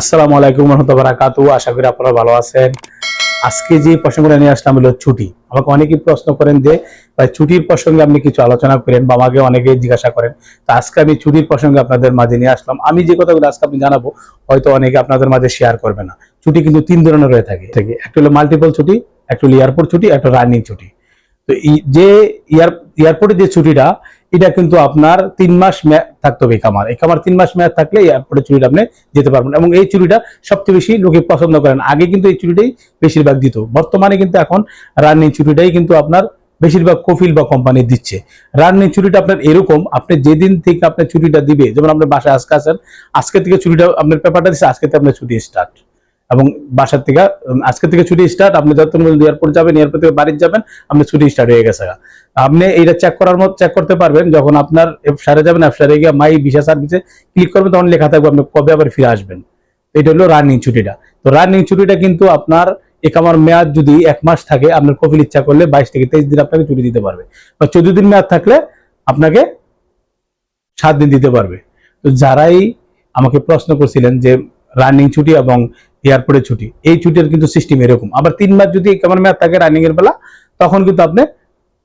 আসসালামু আলাইকুম রহমতুল্লাহ আশা করি আপনারা ভালো আছেন। আজকে যে প্রসঙ্গটা নিয়ে আসলাম হলো ছুটি। আমাকে অনেকেই প্রশ্ন করেন যে, ভাই, ছুটির প্রসঙ্গে আপনি কিছু আলোচনা করেন বা আমাকে অনেকে জিজ্ঞাসা করেন। তো আজকে আমি ছুটির প্রসঙ্গে আপনাদের মাঝে নিয়ে আসলাম। আমি যে কথাগুলো আজকে আপনি জানাব, হয়তো অনেকে আপনাদের মাঝে শেয়ার করবে না। ছুটি কিন্তু তিন ধরনের হয়ে থাকে। থাকে। একটা হলো মাল্টিপল ছুটি, একটা হলো এয়ারপোর্ট ছুটি, একটা রানিং ছুটি। তো যে এয়ার এয়ারপোর্টে যে ছুটিটা এটা কিন্তু আপনার তিন মাস মেয়াদ থাকতে হবে এই কামার এই কামার তিন মাস মেয়াদ থাকলে এয়ারপোর্টে ছুটিটা আপনি যেতে পারবেন এবং এই ছুটিটা সবচেয়ে বেশি লোকে পছন্দ করেন। আগে কিন্তু এই ছুটিটাই বেশিরভাগ দিত। বর্তমানে কিন্তু এখন রানিং ছুটিটাই কিন্তু আপনার বেশিরভাগ কফিল বা কোম্পানি দিচ্ছে। রানিং ছুটিটা আপনার এরকম, আপনি যেদিন থেকে আপনার ছুটিটা দিবে, যেমন আপনার বাসায় আজকে আছেন, আজকে থেকে ছুটিটা আপনার পেপারটা দিচ্ছে আজকে থেকে আপনার ছুটি স্টার্ট এবং বাসার থেকে আজকে থেকে ছুটি স্টার্ট আপনি যত এয়ারপোর্ট যাবেন এয়ারপোর্ট থেকে বাড়ি যাবেন, আপনি ছুটি স্টার্ট হয়ে গেছে আপনি এইটা চেক করার মতো চেক করতে পারবেন, যখন আপনার সারে যাবেন অ্যাপসারে গিয়ে মাই ভিসা সার্ভিসে ক্লিক করবেন, তখন লেখা থাকবে আপনি কবে আবার ফিরে আসবেন। এটা হলো রানিং ছুটিটা। তো রানিং ছুটিটা কিন্তু আপনার একামার মেয়াদ যদি এক মাস থাকে, আপনার কপিল ইচ্ছা করলে বাইশ থেকে তেইশ দিন আপনাকে ছুটি দিতে পারবে। বা চোদ্দ দিন মেয়াদ থাকলে আপনাকে সাত দিন দিতে পারবে। তো যারাই আমাকে প্রশ্ন করছিলেন যে রানিং ছুটি এবং এয়ারপোর্টের ছুটি। এই ছুটির কিন্তু সিস্টেম এরকম। আবার তিন মাস যদি কেমন মেয়াদ থাকে রানিং এর বেলা, তখন কিন্তু আপনি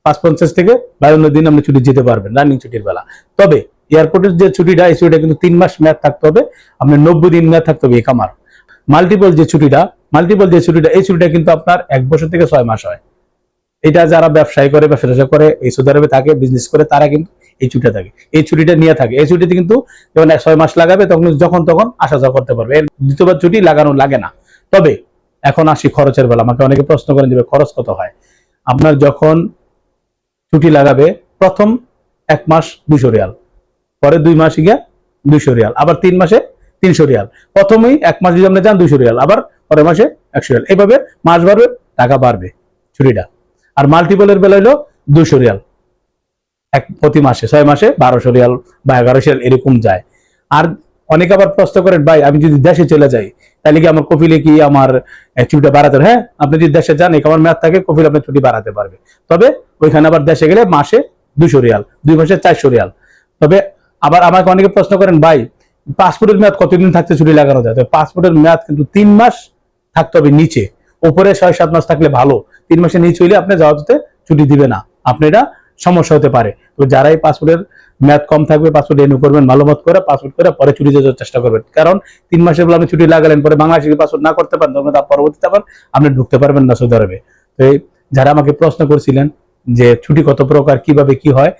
পাঁচ পঞ্চাশ থেকে বায়ান্ন দিন আপনি ছুটি যেতে পারবেন রানিং ছুটির বেলা। তবে এয়ারপোর্টের যে ছুটিটা, এই ছুটিটা কিন্তু তিন মাস মেয়াদ থাকতে হবে, আপনার নব্বই দিন মেয়াদ থাকতে হবে একামার মাল্টিপল যে ছুটিটা মাল্টিপল যে ছুটিটা, এই ছুটিটা কিন্তু আপনার এক বছর থেকে ছয় মাস হয়। এটা যারা ব্যবসায় করে ব্যবসা ট্যাবসা করে এই সৌদি আরবে থাকে বিজনেস করে, তারা কিন্তু এই ছুটিটা থাকে। এই ছুটিটা নিয়ে থাকে। এই ছুটিতে কিন্তু যখন এক ছয় মাস লাগাবে, তখন যখন তখন আসা যাওয়া করতে পারবে। এর দ্বিতীয়বার ছুটি লাগানো লাগে না। তবে এখন আসি খরচের বেলা। আমাকে অনেকে প্রশ্ন করেন যে খরচ কত হয়? আপনার যখন ছুটি লাগাবে, প্রথম এক মাস দুশো রিয়াল। পরে দুই মাস গিয়া দুইশো রিয়াল। আবার তিন মাসে তিনশো রিয়াল। প্রথমেই এক মাস যদি আপনি যান দুইশো রিয়াল। আবার পরের মাসে একশো রিয়াল। এইভাবে মাস বাড়বে টাকা বাড়বে ছুটিটা। আর মাল্টিপলের বেলা হলো দুশো রিয়াল। এক প্রতি মাসে, ছয় মাসে বারোশো রিয়াল বা এগারোশো রিয়াল এরকম যায়। আর অনেকে আবার প্রশ্ন করেন, ভাই, আমি যদি দেশে চলে যাই, তাহলে কি আমার কপিলে কি আমার ছুটিটা বাড়াতে হ্যাঁ আপনি যদি দেশে যান এক আমার মেয়াদ থাকে কপিল আপনার ছুটি বাড়াতে পারবে। তবে ওইখানে আবার দেশে গেলে মাসে দুশো রিয়াল, দুই মাসে চারশো রিয়াল। তবে আবার আমাকে অনেকে প্রশ্ন করেন, ভাই, পাসপোর্টের মেয়াদ কতদিন থাকতে ছুটি লাগানো যায়? পাসপোর্টের মেয়াদ কিন্তু তিন মাস থাকতে হবে নিচে। উপরে ছয়, সাত মাস থাকলে ভালো। তিন মাসের নিচে হইলে আপনি যাওয়াতে ছুটি দিবে না। আপনি এটা সমস্যা হতে পারে। তো যারাই পাসপোর্টের মেয়াদ কম থাকবে পাসপোর্ট রিনিউ করবেন, মালুমত করে পাসপোর্ট করে পরে ছুটি যাওয়ার চেষ্টা করবেন। কারণ তিন মাসের বেলা আপনি ছুটি লাগালেন, পরে বাংলাদেশে পাসপোর্ট না করতে পারেন, তখন তার পরবর্তীতে আবার আপনি ঢুকতে পারবেন না সৌদি আরবে। তো যারা আমাকে প্রশ্ন করছিলেন যে ছুটি কত প্রকার, কীভাবে কি হয়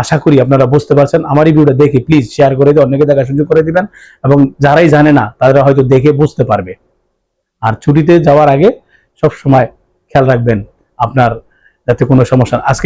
আশা করি আপনারা বুঝতে পারছেন। আমার এই ভিডিওটা দেখে প্লিজ শেয়ার করে দিয়ে অন্যকে দেখার সুযোগ করে দিবেন এবং যারাই জানে না, তারা হয়তো দেখে বুঝতে পারবে। আর ছুটিতে যাওয়ার আগে সব সময় খেয়াল রাখবেন আপনার যাতে কোনো সমস্যা আজকে